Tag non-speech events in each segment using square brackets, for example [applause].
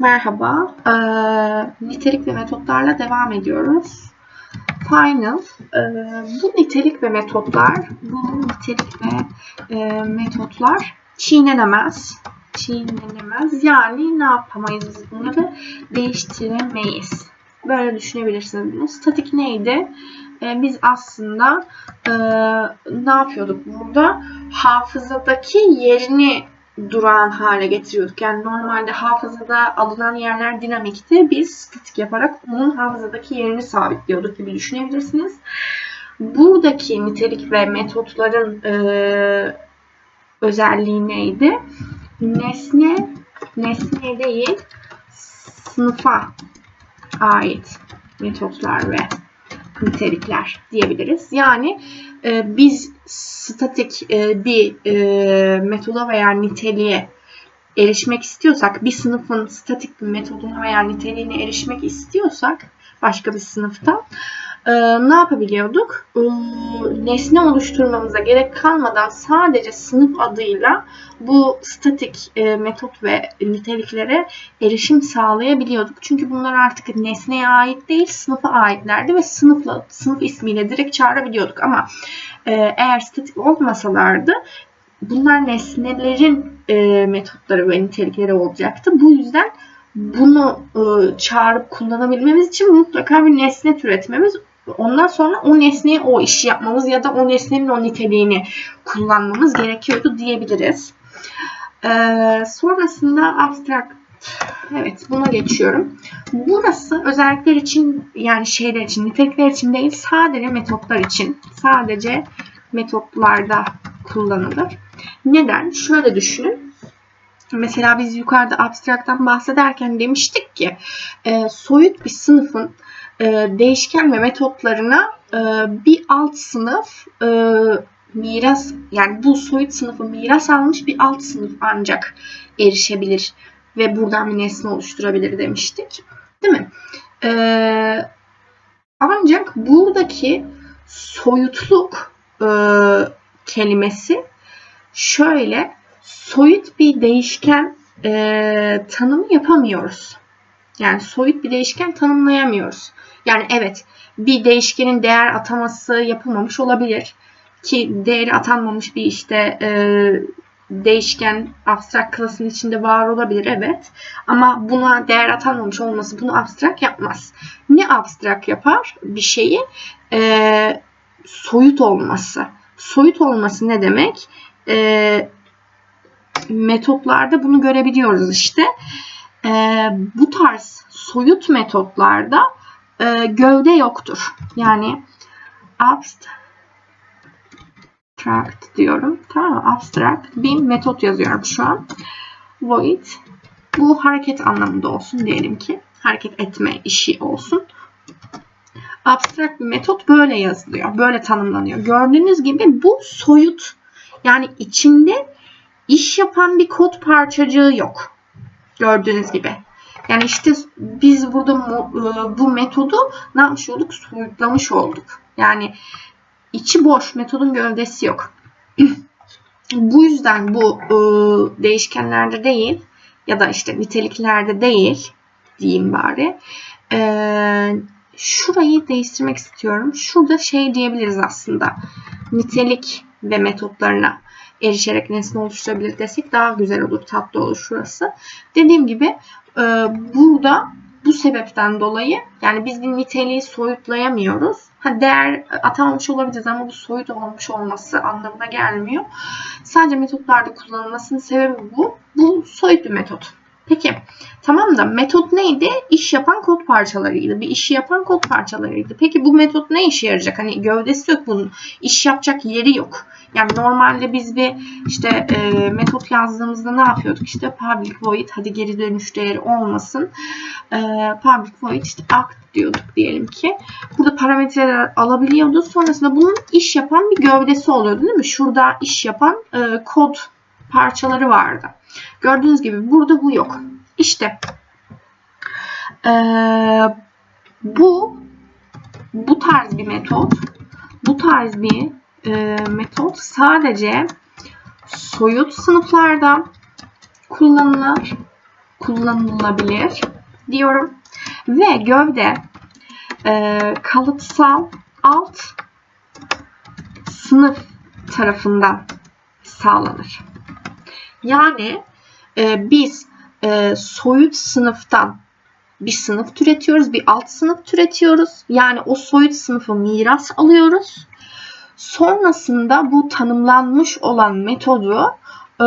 Merhaba. Ee, nitelik ve metotlarla devam ediyoruz. Final. Ee, bu nitelik ve metotlar, bu nitelik ve e, metotlar çiğnenemez. Çiğnenemez. Yani ne yapamayız biz bunları? Değiştiremeyiz. Böyle düşünebilirsiniz bunu. Statik neydi? Ee, biz aslında e, ne yapıyorduk burada? Hafızadaki yerini durağan hale getiriyorduk. Yani normalde hafızada alınan yerler dinamikti. Biz statik yaparak onun hafızadaki yerini sabitliyorduk gibi düşünebilirsiniz. Buradaki nitelik ve metotların e, özelliği neydi? Nesne, nesne değil, sınıfa ait metotlar ve nitelikler diyebiliriz. Yani e, biz statik e, bir e, metoda veya niteliğe erişmek istiyorsak, bir sınıfın statik bir metoduna veya niteliğine erişmek istiyorsak başka bir sınıfta e, ne yapabiliyorduk? E, nesne oluşturmamıza gerek kalmadan sadece sınıf adıyla bu statik e, metot ve niteliklere erişim sağlayabiliyorduk. Çünkü bunlar artık nesneye ait değil, sınıfa aitlerdi ve sınıfla sınıf ismiyle direkt çağırabiliyorduk. Ama e, eğer statik olmasalardı bunlar nesnelerin e, metotları ve nitelikleri olacaktı. Bu yüzden bunu e, çağırıp kullanabilmemiz için mutlaka bir nesne türetmemiz Ondan sonra o nesneye o işi yapmamız ya da o nesnenin o niteliğini kullanmamız gerekiyordu diyebiliriz. Ee, sonrasında abstract Evet buna geçiyorum. Burası özellikler için yani şeyler için, nitelikler için değil sadece metotlar için. Sadece metotlarda kullanılır. Neden? Şöyle düşünün. Mesela biz yukarıda abstraktan bahsederken demiştik ki e, soyut bir sınıfın değişken ve metotlarına e, bir alt sınıf e, miras yani bu soyut sınıfı miras almış bir alt sınıf ancak erişebilir ve buradan bir nesne oluşturabilir demiştik. Değil mi? Ee, ancak buradaki soyutluk e, kelimesi şöyle soyut bir değişken e, tanımı yapamıyoruz. Yani soyut bir değişken tanımlayamıyoruz. Yani evet bir değişkenin değer ataması yapılmamış olabilir. Ki değeri atanmamış bir işte e, değişken abstrak klasın içinde var olabilir evet. Ama buna değer atanmamış olması bunu abstrak yapmaz. Ne abstrak yapar bir şeyi? E, soyut olması. Soyut olması ne demek? E, metotlarda bunu görebiliyoruz işte. E, bu tarz soyut metotlarda e, gövde yoktur. Yani abstract diyorum. Tamam mı? Abstract bir metot yazıyorum şu an. Void bu hareket anlamında olsun diyelim ki. Hareket etme işi olsun. Abstract bir metot böyle yazılıyor. Böyle tanımlanıyor. Gördüğünüz gibi bu soyut. Yani içinde iş yapan bir kod parçacığı yok. Gördüğünüz gibi. Yani işte biz burada e, bu metodu ne yapmış olduk? Soyutlamış olduk. Yani içi boş, metodun gövdesi yok. [clears throat] bu yüzden bu e, değişkenlerde değil ya da işte niteliklerde değil diyeyim bari. E, şurayı değiştirmek istiyorum. Şurada şey diyebiliriz aslında. Nitelik ve metotlarına erişerek nesne oluşturabilir desek daha güzel olur, tatlı olur şurası. Dediğim gibi e, burada bu sebepten dolayı yani biz bir niteliği soyutlayamıyoruz. Ha, değer atamamış olabiliriz ama bu soyut olmuş olması anlamına gelmiyor. Sadece metotlarda kullanılmasının sebebi bu. Bu soyut bir metot. Peki tamam da metot neydi? İş yapan kod parçalarıydı. Bir işi yapan kod parçalarıydı. Peki bu metot ne işe yarayacak? Hani gövdesi yok bunun. İş yapacak yeri yok. Yani normalde biz bir işte e, metot yazdığımızda ne yapıyorduk? İşte public void hadi geri dönüş değeri olmasın. E, public void işte act diyorduk diyelim ki. Burada parametreler alabiliyordu. Sonrasında bunun iş yapan bir gövdesi oluyordu değil mi? Şurada iş yapan e, kod parçaları vardı. Gördüğünüz gibi burada bu yok. İşte e, bu bu tarz bir metot bu tarz bir e, metot sadece soyut sınıflarda kullanılır kullanılabilir diyorum. Ve gövde e, kalıtsal alt sınıf tarafından sağlanır. Yani e, biz e, soyut sınıftan bir sınıf türetiyoruz, bir alt sınıf türetiyoruz. Yani o soyut sınıfı miras alıyoruz. Sonrasında bu tanımlanmış olan metodu e,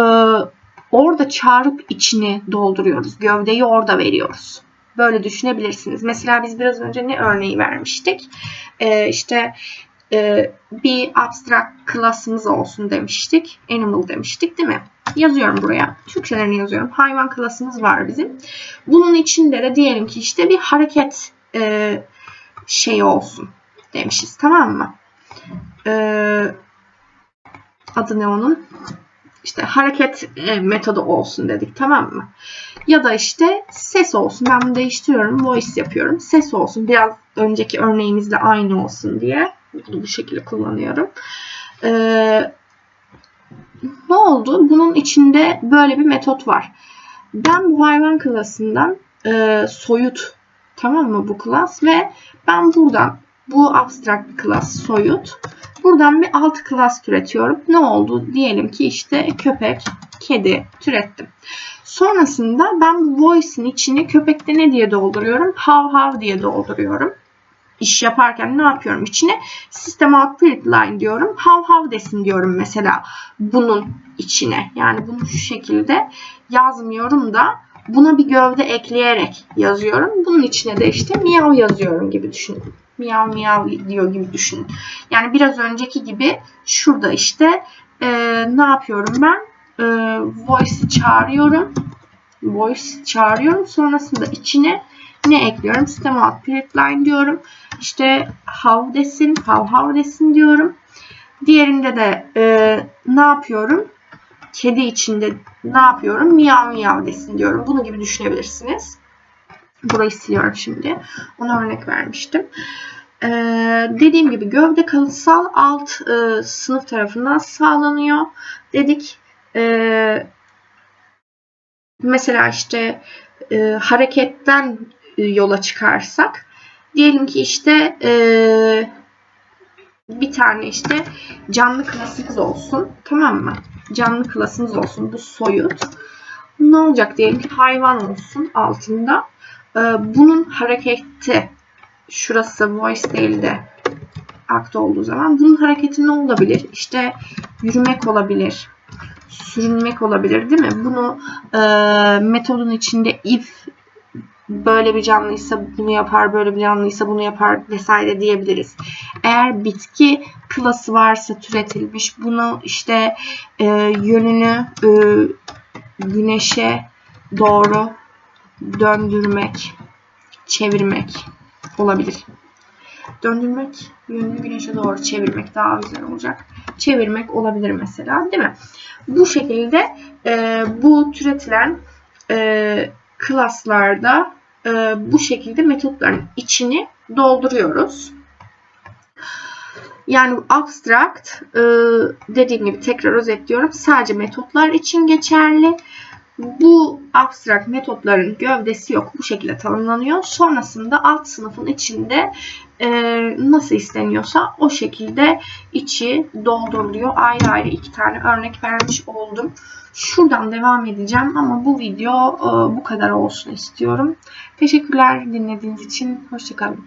orada çağırıp içini dolduruyoruz. Gövdeyi orada veriyoruz. Böyle düşünebilirsiniz. Mesela biz biraz önce ne örneği vermiştik? E, işte e, bir abstract klasımız olsun demiştik. Animal demiştik değil mi? Yazıyorum buraya. Türkçelerini yazıyorum. Hayvan klasımız var bizim. Bunun içinde de diyelim ki işte bir hareket e, şeyi olsun demişiz. Tamam mı? E, adı ne onun? İşte hareket e, metodu olsun dedik. Tamam mı? Ya da işte ses olsun. Ben bunu değiştiriyorum. Voice yapıyorum. Ses olsun. Biraz önceki örneğimizle aynı olsun diye. Bunu bu şekilde kullanıyorum. Ee, ne oldu? Bunun içinde böyle bir metot var. Ben bu hayvan klasından e, soyut tamam mı bu klas ve ben buradan bu abstract klas soyut buradan bir alt klas türetiyorum. Ne oldu? Diyelim ki işte köpek, kedi türettim. Sonrasında ben bu voice'in içini köpekte ne diye dolduruyorum? Hav hav diye dolduruyorum iş yaparken ne yapıyorum içine? System out print line diyorum. How how desin diyorum mesela bunun içine. Yani bunu şu şekilde yazmıyorum da buna bir gövde ekleyerek yazıyorum. Bunun içine de işte miyav yazıyorum gibi düşünün. Miyav miyav diyor gibi düşünün. Yani biraz önceki gibi şurada işte e, ne yapıyorum ben? E, voice çağırıyorum. Voice çağırıyorum. Sonrasında içine ne ekliyorum? System out print line diyorum. İşte how desin, how how desin diyorum. Diğerinde de e, ne yapıyorum? Kedi içinde ne yapıyorum? Miyav miyav desin diyorum. Bunu gibi düşünebilirsiniz. Burayı siliyorum şimdi. Ona örnek vermiştim. Ee, dediğim gibi gövde kalıtsal alt e, sınıf tarafından sağlanıyor. Dedik e, mesela işte e, hareketten yola çıkarsak diyelim ki işte e, bir tane işte canlı klasımız olsun. Tamam mı? Canlı klasımız olsun. Bu soyut. Ne olacak diyelim ki hayvan olsun altında. E, bunun hareketi şurası voice değil de act olduğu zaman bunun hareketi ne olabilir? İşte yürümek olabilir. Sürünmek olabilir değil mi? Bunu e, metodun içinde if böyle bir canlıysa bunu yapar, böyle bir canlıysa bunu yapar vesaire diyebiliriz. Eğer bitki klası varsa türetilmiş bunu işte e, yönünü e, güneşe doğru döndürmek, çevirmek olabilir. Döndürmek, yönünü güneşe doğru çevirmek daha güzel olacak. Çevirmek olabilir mesela değil mi? Bu şekilde e, bu türetilen e, klaslarda e, bu şekilde metotların içini dolduruyoruz. Yani abstract e, dediğim gibi tekrar özetliyorum. Sadece metotlar için geçerli. Bu abstract metotların gövdesi yok. Bu şekilde tanımlanıyor. Sonrasında alt sınıfın içinde e, nasıl isteniyorsa o şekilde içi dolduruluyor. Ayrı ayrı iki tane örnek vermiş oldum. Şuradan devam edeceğim ama bu video e, bu kadar olsun istiyorum. Teşekkürler dinlediğiniz için. Hoşçakalın.